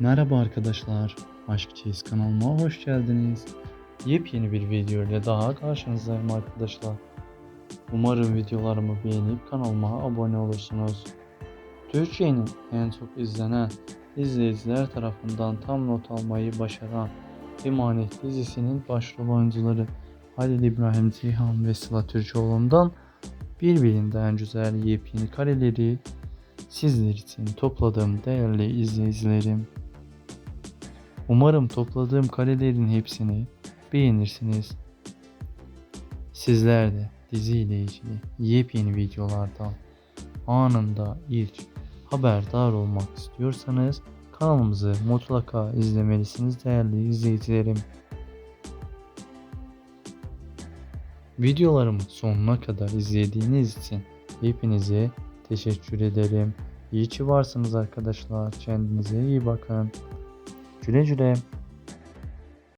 Merhaba arkadaşlar, Aşk Çeyiz kanalıma hoş geldiniz. Yepyeni bir video ile daha karşınızdayım arkadaşlar. Umarım videolarımı beğenip kanalıma abone olursunuz. Türkiye'nin en çok izlenen izleyiciler tarafından tam not almayı başaran Emanet dizisinin başrol oyuncuları Halil İbrahim Ceyhan ve Sıla Türkoğlu'ndan birbirinden güzel yepyeni kareleri sizler için topladım değerli izleyicilerim. Umarım topladığım karelerin hepsini beğenirsiniz. Sizler de diziyle ilgili yepyeni videolardan anında ilk haberdar olmak istiyorsanız kanalımızı mutlaka izlemelisiniz değerli izleyicilerim. Videolarımı sonuna kadar izlediğiniz için hepinize teşekkür ederim. İyi ki varsınız arkadaşlar. Kendinize iyi bakın. Güle güle.